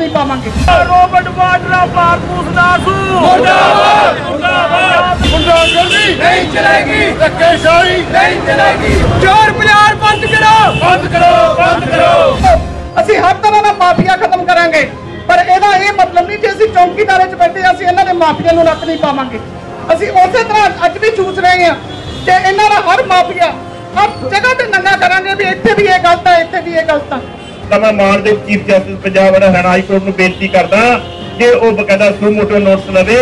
ਨਹੀਂ ਪਾਵਾਂਗੇ। ਰੋਬਟ ਵਾਟਰਾ ਭਾਰਤੂਸ ਨਾਸੂ ਮੁਰਦਾਬਾਦ! ਮੁਰਦਾਬਾਦ। ਗੁੰਡਾਗਰਦੀ ਨਹੀਂ ਚਲੇਗੀ। ਧੱਕੇਸ਼ਾਹੀ ਨਹੀਂ ਚਲੇਗੀ। ਚੋਰ ਬਾਜ਼ਾਰ ਬੰਦ ਕਰੋ। ਬੰਦ ਕਰੋ ਬੰਦ ਕਰੋ। ਅਸੀਂ ਹਰ ਤਰ੍ਹਾਂ ਦਾ ਮਾਫੀਆ ਖਤਮ ਕਰਾਂਗੇ ਪਰ ਇਹਦਾ ਇਹ ਮਤਲਬ ਨਹੀਂ ਜੇ ਅਸੀਂ ਚੌਂਕੀਦਾਰੇ 'ਚ ਬੈਠੇ ਹਾਂ, ਅਸੀਂ ਇਹਨਾਂ ਦੇ ਮਾਫੀਆ ਨੂੰ ਨੱਥ ਨਹੀਂ ਪਾਵਾਂਗੇ। ਅਸੀਂ ਉਸੇ ਤਰ੍ਹਾਂ ਅੱਜ ਵੀ ਚੂਸ ਰਹੇ ਹਾਂ ਕਿ ਇਹਨਾਂ ਦਾ ਹਰ ਮਾਫੀਆ ਹਰ ਜਗ੍ਹਾ ਤੇ ਨੰਗਾ ਕਰਾਂਗੇ ਵੀ ਇੱਥੇ ਵੀ ਇਹ ਗਲਤ ਹੈ ਇੱਥੇ ਵੀ ਇਹ ਗਲਤ ਹੈ ਤਾਂ ਮੈਂ ਮਾਨਯੋਗ ਚੀਫ ਜਸਟਿਸ ਪੰਜਾਬ ਦਾ ਹਰਿਆਣਾ ਹਾਈ ਕੋਰਟ ਨੂੰ ਬੇਨਤੀ ਕਰਦਾ ਕਿ ਉਹ ਬਕਾਇਦਾ ਸੁਮੋਟੋ ਨੋਟਸ ਲਵੇ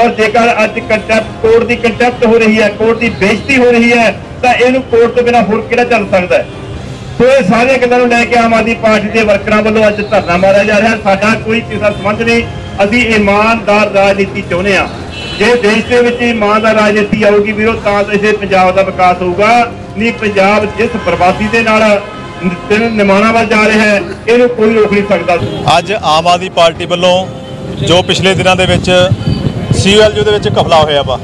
ਔਰ ਜੇਕਰ ਅੱਜ ਕੰਟੈਂਪਟ ਕੋਰਟ ਦੀ ਕੰਟੈਂਪਟ ਹੋ ਰਹੀ ਹੈ, ਕੋਰਟ ਦੀ ਬੇਇੱਜ਼ਤੀ ਹੋ ਰਹੀ ਹੈ, ਤਾਂ ਇਹਨੂੰ ਕੋਰਟ ਤੋਂ ਬਿਨਾਂ ਹੋਰ ਕਿਹੜਾ ਚੱਲ ਸਕਦਾ ਹੈ? ਸੋ ਇਹ ਸਾਰੀਆਂ ਗੱਲਾਂ ਨੂੰ ਲੈ ਕੇ ਆਮ ਆਦਮੀ ਪਾਰਟੀ ਦੇ ਵਰਕਰਾਂ ਵੱਲੋਂ ਅੱਜ ਧਰਨਾ ਮਾਰਿਆ ਜਾ ਰਿਹਾ ਸਾਡਾ ਕੋਈ ਕਿਸੇ ਨਾਲ ਸੰਬੰਧ ਨਹੀਂ। ਅਸੀਂ ਇਮਾਨਦਾਰ ਰਾਜਨੀਤੀ ਚਾਹੁੰਦੇ ਹਾਂ। ਜੇ ਦੇਸ਼ ਦੇ ਵਿੱਚ ਇਮਾਨਦਾਰ ਰਾਜਨੀਤੀ ਆਊਗੀ ਵੀਰੋ ਤਾਂ ਇਸੇ ਪੰਜਾਬ ਦਾ ਵਿਕਾਸ ਹੋਊਗਾ। ਨਹੀਂ, ਪੰਜਾਬ ਜਿਸ ਪ੍ਰਵਾਸੀ ਦੇ ਨਾਲ ਨਿਮਾਣਾ ਵੱਲ ਜਾ ਰਿਹਾ ਹੈ, ਇਹਨੂੰ ਕੋਈ ਰੋਕ ਨਹੀਂ ਸਕਦਾ। ਅੱਜ ਆਮ ਆਦਮੀ ਪਾਰਟੀ ਵੱਲੋਂ ਜੋ ਪਿਛਲੇ ਦਿਨਾਂ ਦੇ ਵਿੱਚ ਸੀਐਲਯੂ ਦੇ ਵਿੱਚ ਕਫਲਾ ਹੋਇਆ ਵਾ,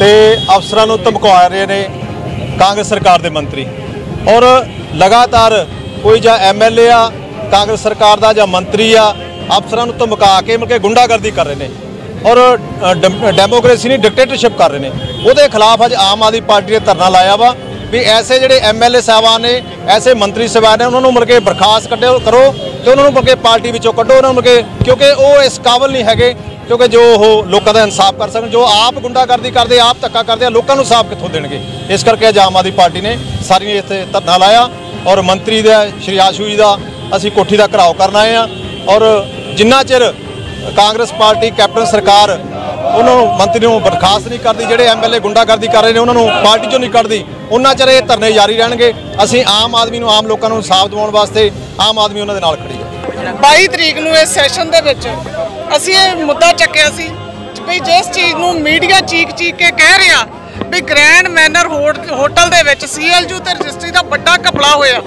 ਤੇ ਅਫਸਰਾਂ ਨੂੰ ਧਮਕਾ ਰਹੇ ਨੇ ਕਾਂਗਰਸ ਸਰਕਾਰ ਦੇ ਮੰਤਰੀ। ਔਰ ਲਗਾਤਾਰ ਕੋਈ ਜਾਂ ਐਮਐਲਏ ਆ, ਕਾਂਗਰਸ ਸਰਕਾਰ ਦਾ ਜਾਂ ਮੰਤਰੀ ਆ, ਅਫਸਰਾਂ ਨੂੰ ਧਮਕਾ ਕੇ ਮਿਲ ਕੇ ਗੁੰਡਾਗਰਦੀ ਕਰ ਰਹੇ ਨੇ। ਔਰ ਡੈਮ- ਡੈਮੋਕ੍ਰੇਸੀ ਨਹੀਂ, ਡਿਕਟੇਟਰਸ਼ਿਪ ਕਰ ਰਹੇ ਨੇ। ਉਹਦੇ ਖਿਲਾਫ ਅੱਜ ਆਮ ਆਦਮੀ ਪਾਰਟੀ ਨੇ ਧਰਨਾ ਲਾਇਆ ਵਾ। ਵੀ ਐਸੇ ਜਿਹੜੇ ਐਮਐਲਏ ਸਾਹਿਬਾਨ ਨੇ, ਐਸੇ ਮੰਤਰੀ ਸਾਹਿਬਾਨ ਨੇ, ਉਹਨਾਂ ਨੂੰ ਮਿਲ ਕੇ ਬਰਖਾਸਤ ਕੱਢਿਓ, ਕਰੋ ਤੇ ਉਹਨਾਂ ਨੂੰ ਮਿਲ ਕੇ ਪਾਰਟੀ ਵਿੱਚੋਂ ਕੱਢੋ, ਉਹਨਾਂ ਨੂੰ ਮਿਲ ਕੇ, ਕਿਉਂਕਿ ਉਹ ਇਸ ਕਾਬਲ ਨਹੀਂ ਹੈਗੇ, ਕਿਉਂਕਿ ਜੋ ਉਹ ਲੋਕਾਂ ਦਾ ਇਨਸਾਫ ਕਰ ਸਕਣ, ਜੋ ਆਪ ਗੁੰਡਾਗਰਦੀ ਕਰਦੇ, ਆਪ ਧੱਕਾ ਕਰਦੇ ਆ, ਲੋਕਾਂ ਨੂੰ ਸਾਫ਼ ਕਿੱਥੋਂ ਦੇਣਗੇ? ਇਸ ਕਰਕੇ ਅੱਜ ਆਮ ਆਦਮੀ ਪਾਰਟੀ ਨੇ ਸਾਰੀਆਂ ਇੱਥੇ ਧਰਨਾ ਲਾਇਆ ਔਰ ਮੰਤਰੀ ਦਾ, ਸ਼੍ਰੀ ਆਸ਼ੂ ਜੀ ਦਾ ਅਸੀਂ ਕੋਠੀ ਦਾ ਘਰਾਓ ਕਰਨ ਆਏ ਆ ਔਰ ਜਿੰਨਾ ਚਿਰ ਕਾਂਗਰਸ ਪਾਰਟੀ, ਕੈਪਟਨ ਸਰਕਾਰ ਉਹਨਾਂ ਨੂੰ ਮੰਤਰੀ ਨੂੰ ਬਰਖਾਸਤ ਨਹੀਂ ਕਰਦੀ, ਜਿਹੜੇ ਐਮਐਲਏ ਗੁੰਡਾਗਰਦੀ ਕਰ ਰਹੇ ਨੇ, ਉਹਨਾਂ ਨੂੰ ਪਾਰਟੀ ਚੋਂ ਨਹੀਂ ਕੱਢਦੀ ਉਹਨਾਂ ਚਿਰ ਇਹ ਧਰਨੇ ਜਾਰੀ ਰਹਿਣਗੇ। ਅਸੀਂ ਆਮ ਆਦਮੀ ਨੂੰ, ਆਮ ਲੋਕਾਂ ਨੂੰ ਇਨਸਾਫ ਦਿਵਾਉਣ ਵਾਸਤੇ ਆਮ ਆਦਮੀ ਉਹਨਾਂ ਦੇ ਨਾਲ ਖੜੀ ਹੈ। 22 ਤਰੀਕ ਨੂੰ ਇਸ ਸੈਸ਼ਨ ਦੇ ਵਿੱਚ ਅਸੀਂ ਇਹ ਮੁੱਦਾ ਚੱਕਿਆ ਸੀ ਵੀ ਜਿਸ ਚੀਜ਼ ਨੂੰ ਮੀਡੀਆ ਚੀਕ ਚੀਕ ਕੇ ਕਹਿ ਰਿਹਾ ਵੀ ਗ੍ਰੈਂਡ ਮੈਨਰ ਹੋਟਲ ਦੇ ਵਿੱਚ ਸੀਐਲਯੂ ਤੇ ਰਜਿਸਟਰੀ ਦਾ ਵੱਡਾ ਘਪਲਾ ਹੋਇਆ।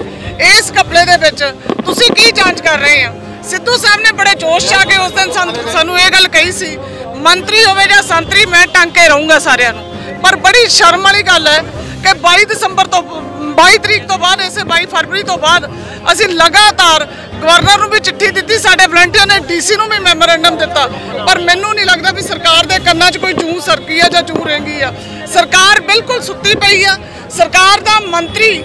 ਇਸ ਘਪਲੇ ਦੇ ਵਿੱਚ ਤੁਸੀਂ ਕੀ ਜਾਂਚ ਕਰ ਰਹੇ ਆ? ਸਿੱਧੂ ਸਾਹਿਬ ਨੇ ਬੜੇ ਜੋਸ਼ ਆ ਕੇ ਉਸ ਦਿਨ ਸਾਨੂੰ- ਸਾਨੂੰ ਇਹ ਗੱਲ ਕਹੀ ਸੀ, ਮੰਤਰੀ ਹੋਵੇ ਜਾਂ ਸੰਤਰੀ, ਮੈਂ ਟੰਗ ਕੇ ਰਹੂੰਗਾ ਸਾਰਿਆਂ ਨੂੰ। ਪਰ ਬੜੀ ਸ਼ਰਮ ਵਾਲੀ ਗੱਲ ਹੈ ਕਿ 22 ਦਸੰਬਰ ਤੋਂ 22 ਤਰੀਕ ਤੋਂ ਬਾਅਦ, ਇਸੇ 22 ਫਰਵਰੀ ਤੋਂ ਬਾਅਦ ਅਸੀਂ ਲਗਾਤਾਰ ਗਵਰਨਰ ਨੂੰ ਵੀ ਚਿੱਠੀ ਦਿੱਤੀ, ਸਾਡੇ ਵਲੰਟੀਅਰ ਨੇ ਡੀਸੀ ਨੂੰ ਵੀ ਮੈਮੋਰੈਂਡਮ ਦਿੱਤਾ। ਪਰ ਮੈਨੂੰ ਨਹੀਂ ਲੱਗਦਾ ਵੀ ਸਰਕਾਰ ਦੇ ਕੰਨਾਂ 'ਚ ਕੋਈ ਜੂੰ ਸਰਕੀ ਆ ਜਾਂ ਜੂੰ ਰਹਿੰਗੀ ਆ। ਸਰਕਾਰ ਬਿਲਕੁਲ ਸੁੱਤੀ ਪਈ ਆ। ਸਰਕਾਰ ਦਾ ਮੰਤਰੀ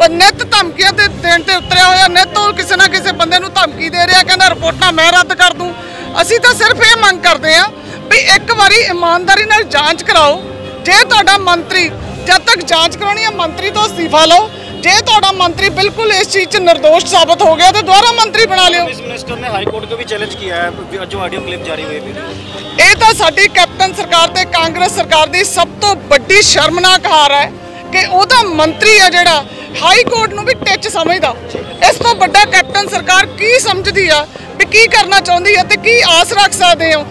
ਉਹ ਨਿੱਤ ਧਮਕੀਆਂ ਤੇ ਦੇਣ ਤੇ ਉਤਰਿਆ ਹੋਇਆ, ਨਿੱਤ ਉਹ ਕਿਸੇ ਨਾ ਕਿਸੇ ਬੰਦੇ ਨੂੰ ਧਮਕੀ ਦੇ ਰਿਹਾ, ਕਹਿੰਦਾ ਰਿਪੋਰਟਾਂ ਮੈਂ ਰੱਦ ਕਰ ਦੂੰ। ਅਸੀਂ ਤਾਂ ਸਿਰਫ ਇਹ ਮੰਗ ਕਰਦੇ ਆ ਵੀ ਇੱਕ ਵਾਰੀ ਇਮਾਨਦਾਰੀ ਨਾਲ ਜਾਂਚ ਕਰਾਓ। ਜੇ ਤੁਹਾਡਾ ਮੰਤਰੀ ਜਦ ਤੱਕ ਜਾਂਚ ਕਰਾਉਣੀ ਹੈ ਮੰਤਰੀ ਤੋਂ ਅਸਤੀਫਾ ਲਓ। ਜੇ ਤੁਹਾਡਾ ਮੰਤਰੀ ਬਿਲਕੁਲ ਇਸ ਚੀਜ਼ 'ਚ નિર્ਦੋਸ਼ ਸਾਬਤ ਹੋ ਗਿਆ ਤਾਂ ਦੁਬਾਰਾ ਮੰਤਰੀ ਬਣਾ ਲਿਓ। ਇਸ ਮਿਨਿਸਟਰ ਨੇ ਹਾਈ ਕੋਰਟ ਕੋ ਵੀ ਚੈਲੰਜ ਕੀਤਾ ਹੈ ਜੋ ਆਡੀਓ ਕਲਿੱਪ ਜਾਰੀ ਹੋਈ ਹੈ ਇਹ ਤਾਂ ਸਾਡੀ ਕੈਪਟਨ ਸਰਕਾਰ ਤੇ ਕਾਂਗਰਸ ਸਰਕਾਰ ਦੀ ਸਭ ਤੋਂ ਵੱਡੀ ਸ਼ਰਮਨਾਕ ਹਾਰ ਹੈ ਕਿ ਉਹਦਾ ਮੰਤਰੀ ਆ ਜਿਹੜਾ ਹਾਈ ਕੋਰਟ ਨੂੰ ਵੀ ਟਿੱਚ ਸਮਝਦਾ। ਇਸ ਤੋਂ ਵੱਡਾ ਕੈਪਟਨ ਸਰਕਾਰ ਕੀ ਸਮਝਦੀ ਆ ਵੀ ਕੀ ਕਰਨਾ ਚਾਹੁੰਦੀ ਹੈ ਤੇ ਕੀ ਆਸ ਰੱਖ ਸਕਦੇ ਹੋ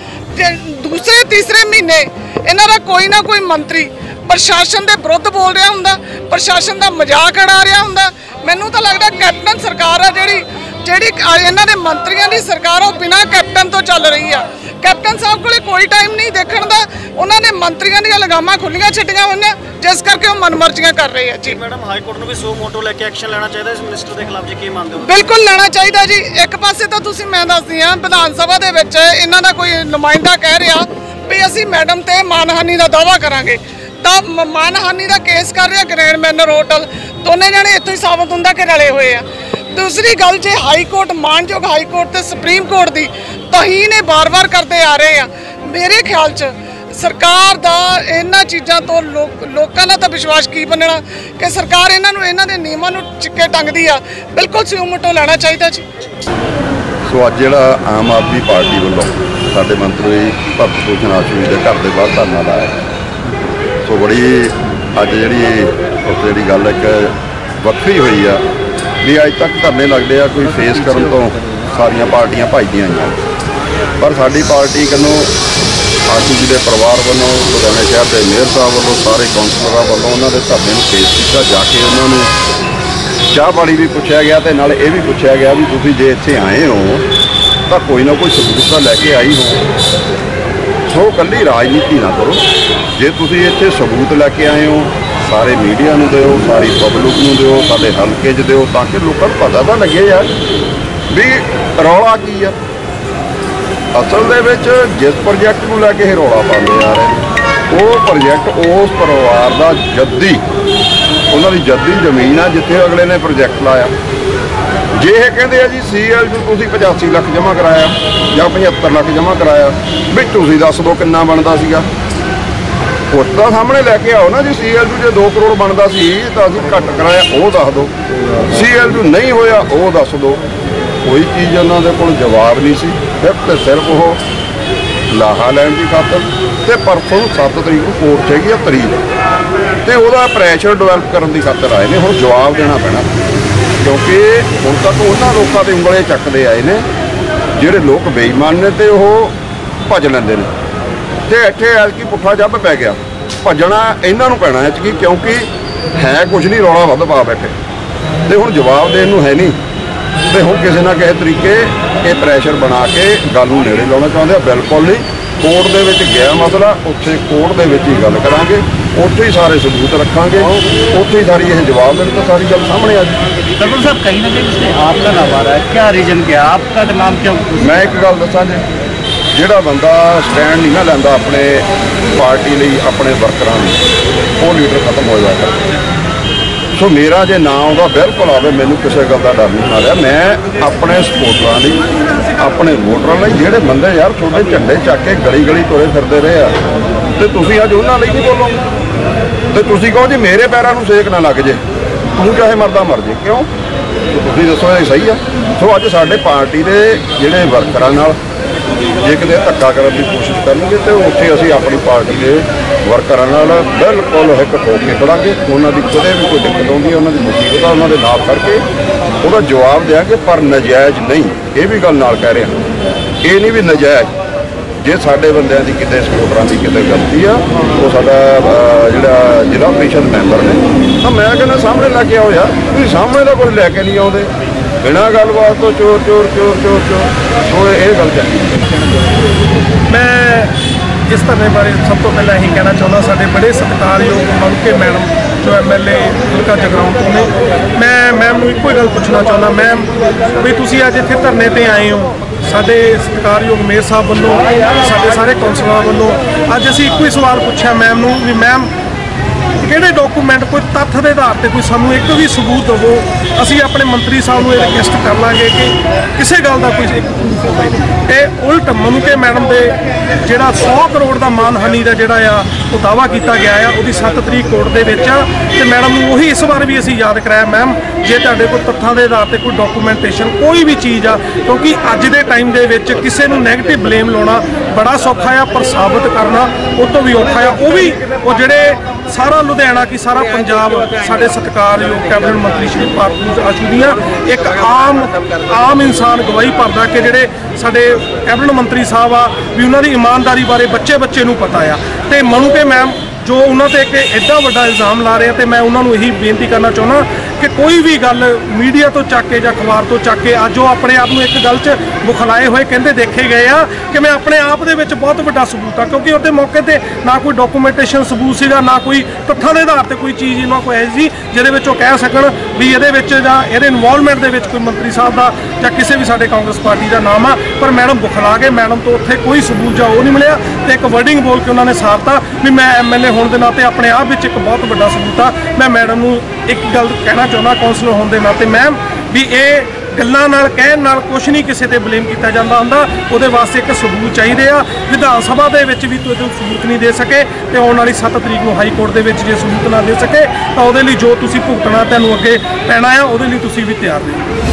ਦੂਸਰੇ ਤੀਸਰੇ ਮਹੀਨੇ ਇਹਨਾਂ ਦਾ ਕੋਈ ਨਾ ਕੋਈ ਮੰਤਰੀ ਪ੍ਰਸ਼ਾਸਨ ਦੇ ਵਿਰੁੱਧ ਬੋਲ ਰਿਹਾ ਹੁੰਦਾ ਪ੍ਰਸ਼ਾਸਨ ਦਾ ਮਜ਼ਾਕ ਉਡਾ ਰਿਹਾ ਹੁੰਦਾ। ਮੈਨੂੰ ਤਾਂ ਲੱਗਦਾ ਕੈਪਟਨ ਸਰਕਾਰ ਆ ਜਿਹੜੀ ਜਿਹੜੀ ਇਹਨਾਂ ਦੇ ਮੰਤਰੀਆਂ ਦੀ ਸਰਕਾਰ ਉਹ ਬਿਨਾਂ ਕੈਪਟਨ ਤੋਂ ਚੱਲ ਰਹੀ ਆ। ਕੈਪਟਨ ਸਾਹਿਬ ਕੋਲੇ ਕੋਈ ਟਾਈਮ ਨਹੀਂ ਦੇਖਣ ਦਾ ਉਹਨਾਂ ਨੇ ਮੰਤਰੀਆਂ ਦੀਆਂ ਲਗਾਮਾਂ ਖੁੱਲੀਆਂ ਛੱਡੀਆਂ ਹੋਈਆਂ ਜਿਸ ਕਰਕੇ ਉਹ ਮਨਮਰਜ਼ੀਆਂ ਕਰ ਰਹੇ ਆ ਜੀ। ਮੈਡਮ ਹਾਈ ਕੋਰਟ ਨੂੰ ਵੀ ਸੋ ਮੋਟੋ ਲੈ ਕੇ ਐਕਸ਼ਨ ਲੈਣਾ ਚਾਹੀਦਾ ਇਸ ਮਿਨਿਸਟਰ ਦੇ ਖਿਲਾਫ ਜੀ ਕੀ ਮੰਨਦੇ ਹੋ? ਬਿਲਕੁਲ ਲੈਣਾ ਚਾਹੀਦਾ ਜੀ। ਇੱਕ ਪਾਸੇ ਤਾਂ ਤੁਸੀਂ ਮੈਂ ਦੱਸਦੀ ਆ ਵਿਧਾਨ ਸਭਾ ਦੇ ਵਿੱਚ ਇਹਨਾਂ ਦਾ ਕੋਈ ਨੁਮਾਇੰਦਾ ਕਹਿ ਰਿਹਾ ਵੀ ਅਸੀਂ ਮੈਡਮ ਤੇ ਮਾਨਹਾਨੀ ਦਾ ਦਾਵਾ ਕਰਾਂਗੇ। ਤਾਂ ਮਾਨਹਾਨੀ ਦਾ ਕੇਸ ਕਰ ਰਿਹਾ ਗ੍ਰੈਂਡ ਮੈਨਰ ਹੋਟਲ। ਦੋਨੇ ਜਣੇ ਇੱਥੋਂ ਹੀ ਸਾਬਤ ਹੁੰਦਾ ਕਿ ਰਲੇ ਹੋਏ ਆ। ਦੂਸਰੀ ਗੱਲ, ਜੇ ਹਾਈ ਕੋਰਟ, ਮਾਨਯੋਗ ਹਾਈ ਕੋਰਟ ਤੇ ਸੁਪਰੀਮ ਕੋਰਟ ਦੀ ਤਹੀਨ ਇਹ ਬਾਰ-ਬਾਰ ਕਰਦੇ ਆ ਰਹੇ ਆ, ਮੇਰੇ ਖਿਆਲ 'ਚ ਸਰਕਾਰ ਦਾ ਇਹਨਾਂ ਚੀਜ਼ਾਂ ਤੋਂ ਲੋਕਾਂ ਦਾ ਤਾਂ ਵਿਸ਼ਵਾਸ ਕੀ ਬਣਨਾ ਕਿ ਸਰਕਾਰ ਇਹਨਾਂ ਨੂੰ, ਇਹਨਾਂ ਦੇ ਨਿਯਮਾਂ ਨੂੰ ਚਿੱਕੇ ਟੰਗਦੀ ਆ। ਬਿਲਕੁਲ ਸਿਉਮਟੋ ਲੈਣਾ ਚਾਹੀਦਾ ਜੀ। ਸੋ ਅੱਜ ਜਿਹੜਾ ਆਮ ਆਦਮੀ ਪਾਰਟੀ ਵੱਲੋਂ ਸਾਡੇ ਮੰਤਰੀ ਭਗਤ ਭੂਸ਼ਣ ਆਸ਼ੂ ਜੀ ਦੇ ਘਰ ਦੇ ਬਾਹਰ ਧਰਨਾ ਲਾਇਆ ਸੋ ਬੜੀ ਅੱਜ ਜਿਹੜੀ ਉਸ ਜਿਹੜੀ ਗੱਲ ਇੱਕ ਵੱਖਰੀ ਹੋਈ ਆ ਵੀ ਅੱਜ ਤੱਕ ਧਰਨੇ ਲੱਗਦੇ ਆ ਕੋਈ ਫੇਸ ਕਰਨ ਤੋਂ ਸਾਰੀਆਂ ਪਾਰਟੀਆਂ ਭੱਜਦੀਆਂ ਆਈਆਂ। ਪਰ ਸਾਡੀ ਪਾਰਟੀ ਕੰਨੋਂ ਆਸ਼ੂ ਜੀ ਦੇ ਪਰਿਵਾਰ ਵੱਲੋਂ, ਲੁਧਿਆਣਾ ਸ਼ਹਿਰ ਦੇ ਮੇਅਰ ਸਾਹਿਬ ਵੱਲੋਂ, ਸਾਰੇ ਕੌਂਸਲਰਾਂ ਵੱਲੋਂ ਉਹਨਾਂ ਦੇ ਧਰਨੇ ਨੂੰ ਫੇਸ ਕੀਤਾ ਜਾ ਕੇ ਉਹਨਾਂ ਨੂੰ ਚਾਹ ਪਾਣੀ ਵੀ ਪੁੱਛਿਆ ਗਿਆ ਤੇ ਨਾਲ ਇਹ ਵੀ ਪੁੱਛਿਆ ਗਿਆ ਵੀ ਤੁਸੀਂ ਜੇ ਇੱਥੇ ਆਏ ਹੋ ਤਾਂ ਕੋਈ ਨਾ ਕੋਈ ਸਬੂਤ ਤਾਂ ਲੈ ਕੇ ਆਈ ਹੋ। ਸੋ ਕੱਲੀ ਰਾਜਨੀਤੀ ਨਾ ਕਰੋ। ਜੇ ਤੁਸੀਂ ਇੱਥੇ ਸਬੂਤ ਲੈ ਕੇ ਆਏ ਹੋ, ਸਾਰੇ ਮੀਡੀਆ ਨੂੰ ਦਿਓ, ਸਾਰੀ ਪਬਲਿਕ ਨੂੰ ਦਿਓ, ਸਾਡੇ ਹਲਕੇ 'ਚ ਦਿਓ, ਤਾਂ ਕਿ ਲੋਕਾਂ ਨੂੰ ਪਤਾ ਤਾਂ ਲੱਗੇ ਯਾਰ ਵੀ ਰੌਲਾ ਕੀ ਆ। ਅਸਲ ਦੇ ਵਿੱਚ ਜਿਸ ਪ੍ਰੋਜੈਕਟ ਨੂੰ ਲੈ ਕੇ ਇਹ ਰੌਲਾ ਪਾਉਂਦੇ ਆ ਰਹੇ, ਉਹ ਪ੍ਰੋਜੈਕਟ ਉਸ ਪਰਿਵਾਰ ਦਾ ਜੱਦੀ, ਉਹਨਾਂ ਦੀ ਜੱਦੀ ਜ਼ਮੀਨ ਆ ਜਿੱਥੇ ਅਗਲੇ ਨੇ ਪ੍ਰੋਜੈਕਟ ਲਾਇਆ। ਜੇ ਇਹ ਕਹਿੰਦੇ ਆ ਜੀ ਸੀਐਲ ਨੂੰ ਤੁਸੀਂ 85 ਲੱਖ ਜਮ੍ਹਾਂ ਕਰਾਇਆ ਜਾਂ 75 ਲੱਖ ਜਮ੍ਹਾਂ ਕਰਾਇਆ, ਵੀ ਤੁਸੀਂ ਦੱਸ ਦਿਓ ਕਿੰਨਾ ਬਣਦਾ ਸੀਗਾ। ਉਹ ਤਾਂ ਸਾਹਮਣੇ ਲੈ ਕੇ ਆਓ ਨਾ ਜੀ, ਸੀਐਲ ਜੇ 2 ਕਰੋੜ ਬਣਦਾ ਸੀ, ਤਾਂ ਅਸੀਂ ਘੱਟ ਕਰਾਇਆ, ਉਹ ਦੱਸ ਦਿਓ। ਸੀਐਲ ਨਹੀਂ ਹੋਇਆ, ਉਹ ਦੱਸ ਦਿਓ। ਕੋਈ ਚੀਜ਼ ਉਹਨਾਂ ਦੇ ਕੋਲ ਜਵਾਬ ਨਹੀਂ ਸੀ, ਸਿਰਫ ਤੇ ਸਿਰਫ ਉਹ ਲਾਹਾ ਲੈਣ ਦੀ ਖਾਤਰ ਤੇ ਪਰਸੋਂ ਨੂੰ 7 ਤਰੀਕ ਨੂੰ ਕੋਰਟ ਹੈਗੀ ਆ ਤਰੀਕ। ਤੇ ਉਹਦਾ ਪ੍ਰੈਸ਼ਰ ਡਿਵੈਲਪ ਕਰਨ ਦੀ ਖਾਤਰ ਆਏ ਨੇ, ਹੁਣ ਜਵਾਬ ਦੇਣਾ ਪੈਣਾ। ਕਿਉਂਕਿ ਹੁਣ ਤੱਕ ਉਹਨਾਂ ਲੋਕਾਂ 'ਤੇ ਉਂਗਲੇ ਚੱਕਦੇ ਆਏ ਨੇ, ਜਿਹੜੇ ਲੋਕ ਬੇਈਮਾਨ ਨੇ ਤੇ ਉਹ ਭੱਜ ਲੈਂਦੇ ਨੇ। ਤੇ ਇੱਥੇ ਐਲਕੀ ਪੁੱਠਾ ਜੱਬ ਪੈ ਗਿਆ। ਭੱਜਣਾ ਇਹਨਾਂ ਨੂੰ ਪੈਣਾ ਹੈ ਕਿਉਂਕਿ ਹੈ ਕੁਝ ਨਹੀਂ ਰੌਲਾ ਵੱਧ ਪਾ ਬੈਠੇ। ਤੇ ਹੁਣ ਜਵਾਬ ਦੇਣ ਨੂੰ ਹੈ ਨਹੀਂ ਤੇ ਹੁਣ ਕਿਸੇ ਨਾ ਕਿਸੇ ਤਰੀਕੇ ਇਹ ਪ੍ਰੈਸ਼ਰ ਬਣਾ ਕੇ ਗੱਲ ਨੂੰ ਨੇੜੇ ਲਾਉਣਾ ਚਾਹੁੰਦੇ ਆ, ਬਿਲਕੁਲ ਨਹੀਂ ਕੋਰਟ ਦੇ ਵਿੱਚ ਗਿਆ ਮਸਲਾ, ਉੱਥੇ ਕੋਰਟ ਦੇ ਵਿੱਚ ਹੀ ਗੱਲ ਕਰਾਂਗੇ। ਉੱਥੇ ਹੀ ਸਾਰੇ ਸਬੂਤ ਰੱਖਾਂਗੇ ਉੱਥੇ ਹੀ ਸਾਰੀ ਇਹ ਜਵਾਬ ਦੇਣ ਤਾਂ ਸਾਰੀ ਗੱਲ ਸਾਹਮਣੇ ਆ ਜੀ डॉक्टर साहब कहीं ना कहीं इसमें आपका नाम आ रहा है क्या रीजन क्या है? आपका नाम क्यों ਮੈਂ ਇੱਕ ਗੱਲ ਦੱਸਾਂ ਜੀ ਜਿਹੜਾ ਬੰਦਾ ਸਟੈਂਡ ਨਹੀਂ ਨਾ ਲੈਂਦਾ ਆਪਣੇ ਪਾਰਟੀ ਲਈ ਆਪਣੇ ਵਰਕਰਾਂ ਲਈ ਉਹ ਲੀਡਰ ਖਤਮ ਹੋ ਜਾਂਦਾ ਸੋ ਮੇਰਾ ਜੇ ਨਾਂ ਆਉਂਦਾ ਬਿਲਕੁਲ ਆਵੇ ਮੈਨੂੰ ਕਿਸੇ ਗੱਲ ਦਾ ਡਰ ਨਹੀਂ ਮਾਰਿਆ ਮੈਂ ਆਪਣੇ ਸਪੋਰਟਰਾਂ ਲਈ ਆਪਣੇ ਵੋਟਰਾਂ ਲਈ ਜਿਹੜੇ ਬੰਦੇ ਯਾਰ ਤੁਹਾਡੇ ਝੰਡੇ ਚੱਕ ਕੇ ਗਲੀ ਗਲੀ ਤੁਰੇ ਫਿਰਦੇ ਰਹੇ ਆ ਤੇ ਤੁਸੀਂ ਅੱਜ ਉਹਨਾਂ ਲਈ ਨਹੀਂ ਬੋਲੋਗੇ ਤੇ ਤੁਸੀਂ ਕਹੋ ਜੀ ਮੇਰੇ ਪੈਰਾਂ ਨੂੰ ਸੇਕ ਨਾ ਲੱਗ ਜੇ। ਤੂੰ ਚਾਹੇ ਮਰਦਾ ਮਰ ਜੇ। ਕਿਉਂ? ਤੁਸੀਂ ਦੱਸੋ ਇਹ ਸਹੀ ਆ। ਸੋ ਅੱਜ ਸਾਡੇ ਪਾਰਟੀ ਦੇ ਜਿਹੜੇ ਵਰਕਰਾਂ ਨਾਲ ਜੇ ਕਿਤੇ ਧੱਕਾ ਕਰਨ ਦੀ ਕੋਸ਼ਿਸ਼ ਕਰਨਗੇ ਤੇ ਉੱਥੇ ਅਸੀਂ ਆਪਣੀ ਪਾਰਟੀ ਦੇ ਵਰਕਰਾਂ ਨਾਲ ਬਿਲਕੁਲ ਇੱਕ ਹੋ ਕੇ ਖੜਾਂਗੇ। ਉਹਨਾਂ ਦੀ ਕਦੇ ਵੀ ਕੋਈ ਦਿੱਕਤ ਆਉਂਦੀ ਹੈ, ਉਹਨਾਂ ਦੀ ਮੁਸੀਬਤ ਆ, ਉਹਨਾਂ ਦੇ ਨਾਲ ਕਰਕੇ ਉਹਦਾ ਜਵਾਬ ਦਿਆਂਗੇ, ਪਰ ਨਜਾਇਜ਼ ਨਹੀਂ। ਇਹ ਵੀ ਗੱਲ ਨਾਲ ਕਹਿ ਰਿਹਾ। ਇਹ ਨਹੀਂ ਵੀ ਨਜਾਇਜ਼। ਜੇ ਸਾਡੇ ਬੰਦਿਆਂ ਦੀ ਕਿਤੇ ਸਪੋਰਟਰਾਂ ਦੀ ਕਿਤੇ ਗਲਤੀ ਆ, ਉਹ ਸਾਡਾ ਜਿਹੜਾ ਜ਼ਿਲ੍ਹਾ ਪ੍ਰੀਸ਼ਦ ਮੈਂਬਰ ਨੇ। ਤਾਂ ਮੈਂ ਕਹਿੰਦਾ ਸਾਹਮਣੇ ਲੈ ਕੇ ਆਓ ਯਾਰ, ਤੁਸੀਂ ਸਾਹਮਣੇ ਦਾ ਕੁਝ ਲੈ ਕੇ ਨਹੀਂ ਆਉਂਦੇ। ਬਿਨਾਂ ਗੱਲਬਾਤ ਤੋਂ ਚੋਰ ਚੋਰ ਚੋਰ ਚੋਰ ਚੋਰ। ਸੋ ਇਹ ਗੱਲ ਚੱਲੀ ਮੈਂ ਇਸ ਧਰਨੇ ਬਾਰੇ ਸਭ ਤੋਂ ਪਹਿਲਾਂ ਇਹੀ ਕਹਿਣਾ ਚਾਹੁੰਦਾ, ਸਾਡੇ ਬੜੇ ਸਤਿਕਾਰਯੋਗ ਮਨਕੇ ਮੈਡਮ, ਜੋ ਐਮਐਲਏ ਹਲਕਾ ਜਗਰਾਉਂ ਤੋਂ ਨੇ। ਮੈਂ ਮੈਮ ਨੂੰ ਇੱਕੋ ਹੀ ਗੱਲ ਪੁੱਛਣਾ ਚਾਹੁੰਦਾ, ਮੈਮ, ਵੀ ਤੁਸੀਂ ਅੱਜ ਇੱਥੇ ਧਰਨੇ ਤੇ ਆਏ ਹੋ। ਸਾਡੇ ਸਤਿਕਾਰਯੋਗ ਮੇਅਰ ਸਾਹਿਬ ਵੱਲੋਂ, ਸਾਡੇ ਸਾਰੇ ਕੌਂਸਲਰਾਂ ਵੱਲੋਂ ਅੱਜ ਅਸੀਂ ਇੱਕੋ ਹੀ ਸਵਾਲ ਪੁੱਛਿਆ ਮੈਮ ਨੂੰ ਵੀ, ਮੈਮ ਕਿਹੜੇ ਡਾਕੂਮੈਂਟ ਕੋਈ ਤੱਥ ਦੇ ਆਧਾਰ ਤੇ ਕੋਈ ਸਾਨੂੰ ਇੱਕ ਵੀ ਸਬੂਤ ਦਿਵੋ, ਅਸੀਂ ਆਪਣੇ ਮੰਤਰੀ ਸਾਹਿਬ ਨੂੰ ਇਹ ਰਿਕਵੈਸਟ ਕਰ ਲਾਂਗੇ ਕਿ ਕਿਸੇ ਗੱਲ ਦਾ ਕੋਈ ਇੱਕ proof ਹੋਵੇ ਇਹ ਉਲਟ ਮਨੁਕੇ ਮੈਡਮ ਦੇ ਜਿਹੜਾ 100 ਕਰੋੜ ਦਾ ਮਾਨਹਾਨੀ ਦਾ ਜਿਹੜਾ ਆ, ਉਹ ਦਾਵਾ ਕੀਤਾ ਗਿਆ ਆ, ਉਹਦੀ 7 ਤਰੀਕ ਕੋਰਟ ਦੇ ਵਿੱਚ ਆ, ਤੇ ਮੈਡਮ ਨੂੰ ਉਹੀ ਇਸ ਵਾਰ ਵੀ ਅਸੀਂ ਯਾਦ ਕਰਾਇਆ, ਮੈਮ, ਜੇ ਤੁਹਾਡੇ ਕੋਲ ਤੱਥਾਂ ਦੇ ਆਧਾਰ ਤੇ ਕੋਈ ਡਾਕੂਮੈਂਟੇਸ਼ਨ ਕੋਈ ਵੀ ਚੀਜ਼ ਆ, ਕਿਉਂਕਿ ਅੱਜ ਦੇ ਟਾਈਮ ਦੇ ਵਿੱਚ ਕਿਸੇ ਨੂੰ ਨੈਗੇਟਿਵ ਬਲੇਮ ਲਾਉਣਾ ਬੜਾ ਸੌਖਾ ਆ, ਪਰ ਸਾਬਤ ਕਰਨਾ ਉਹ ਤੋਂ ਵੀ ਔਖਾ ਆ। ਉਹ ਵੀ, ਉਹ ਜਿਹੜੇ ਸਾਰਾ ਲੁਧਿਆਣਾ ਕੀ ਸਾਰਾ ਪੰਜਾਬ ਸਾਡੇ ਸਤਿਕਾਰਯੋਗ ਕੈਬਨਿਟ ਮੰਤਰੀ ਸ਼੍ਰੀ ਭਾਰਤ ਆਸ਼ੂ ਦੀਆਂ ਇੱਕ ਆਮ ਆਮ ਇਨਸਾਨ ਗਵਾਹੀ ਭਰਦਾ ਕਿ ਜਿਹੜੇ ਸਾਡੇ ਕੈਬਨਿਟ ਮੰਤਰੀ ਸਾਹਿਬ ਆ, ਵੀ ਉਹਨਾਂ ਦੀ ਇਮਾਨਦਾਰੀ ਬਾਰੇ ਬੱਚੇ ਬੱਚੇ ਨੂੰ ਪਤਾ ਆ। ਤੇ ਮਨੂ ਕੇ ਮੈਮ ਜੋ ਉਹਨਾਂ ਤੇ ਇੱਕ ਐਡਾ ਵੱਡਾ ਇਲਜ਼ਾਮ ਲਾ ਰਹੇ ਆ, ਤੇ ਮੈਂ ਉਹਨਾਂ ਨੂੰ ਇਹੀ ਬੇਨਤੀ ਕਰਨਾ ਚਾਹੁੰਦਾ ਕਿ ਕੋਈ ਵੀ ਗੱਲ ਮੀਡੀਆ ਤੋਂ ਚੱਕ ਕੇ ਜਾਂ ਅਖਬਾਰ ਤੋਂ ਚੱਕ ਕੇ ਅੱਜ ਉਹ ਆਪਣੇ ਆਪ ਨੂੰ ਇੱਕ ਗੱਲ 'ਚ ਬੁਖਲਾਏ ਹੋਏ ਕਹਿੰਦੇ ਦੇਖੇ ਗਏ ਆ ਕਿ ਮੈਂ ਆਪਣੇ ਆਪ ਦੇ ਵਿੱਚ ਬਹੁਤ ਵੱਡਾ ਸਬੂਤ ਆ, ਕਿਉਂਕਿ ਉਹਦੇ ਮੌਕੇ ਤੇ ਨਾ ਕੋਈ ਡਾਕੂਮੈਂਟੇਸ਼ਨ ਸਬੂਤ ਸੀਗਾ, ਨਾ ਕੋਈ ਤੱਥਾਂ ਦੇ ਆਧਾਰ ਤੇ ਕੋਈ ਚੀਜ਼ ਨਾ ਕੋਈ ਐਸੀ ਸੀ, ਜਿਹਦੇ ਵਿੱਚ ਉਹ ਕਹਿ ਸਕਣ ਵੀ ਇਹਦੇ ਵਿੱਚ ਜਾਂ ਇਹਦੇ ਇਨਵੋਲਵਮੈਂਟ ਦੇ ਵਿੱਚ ਕੋਈ ਮੰਤਰੀ ਸਾਹਿਬ ਦਾ ਜਾਂ ਕਿਸੇ ਵੀ ਸਾਡੇ ਕਾਂਗਰਸ ਪਾਰਟੀ ਦਾ ਨਾਮ ਆ, ਪਰ ਮੈਡਮ ਬੁਖਲਾ ਕੇ ਮੈਡਮ ਤੋਂ ਉੱਥੇ ਕੋਈ ਸਬੂਤ ਜਾਂ ਉਹ ਨਹੀਂ ਮਿਲਿਆ ਤੇ ਇੱਕ ਵਰਡਿੰਗ ਬੋਲ ਕੇ ਉਹਨਾਂ ਨੇ ਸਾਰਤਾ ਵੀ ਮੈਂ ਐਮਐਲਏ ਹੋਣ ਦੇ ਨਾਤੇ ਆਪਣੇ ਆਪ ਵਿੱਚ ਇੱਕ ਬਹੁਤ ਵੱਡਾ ਸਬੂਤ ਆ, ਮੈਂ ਮੈਡਮ ਨੂੰ ਇੱਕ ਗੱਲ ਕਹਿਣਾ ਚਾਹੁੰਦਾ ਕਾਉਂਸਲਰ ਹੋਣ ਦੇ ਨਾਤੇ ਮੈਮ ਵੀ ਇਹ ਗੱਲਾਂ ਨਾਲ, ਕਹਿਣ ਨਾਲ ਕੁਝ ਨਹੀਂ ਕਿਸੇ ਤੇ ਬਲੇਮ ਕੀਤਾ ਜਾਂਦਾ ਹੁੰਦਾ। ਉਹਦੇ ਵਾਸਤੇ ਇੱਕ ਸਬੂਤ ਚਾਹੀਦੇ ਆ। ਵਿਧਾਨ ਸਭਾ ਦੇ ਵਿੱਚ ਵੀ ਤੁਹਾਨੂੰ ਸਬੂਤ ਨਹੀਂ ਦੇ ਸਕੇ ਤੇ ਆਉਣ ਵਾਲੀ 7 ਤਰੀਕ ਨੂੰ ਹਾਈ ਕੋਰਟ ਦੇ ਵਿੱਚ ਜੇ ਸਬੂਤ ਨਾ ਦੇ ਸਕੇ, ਤਾਂ ਉਹਦੇ ਲਈ ਜੋ ਤੁਸੀਂ ਭੁਗਤਣਾ ਤੁਹਾਨੂੰ ਅੱਗੇ ਪੈਣਾ ਆ, ਉਹਦੇ ਲਈ ਤੁਸੀਂ ਵੀ ਤਿਆਰ ਰਹੋ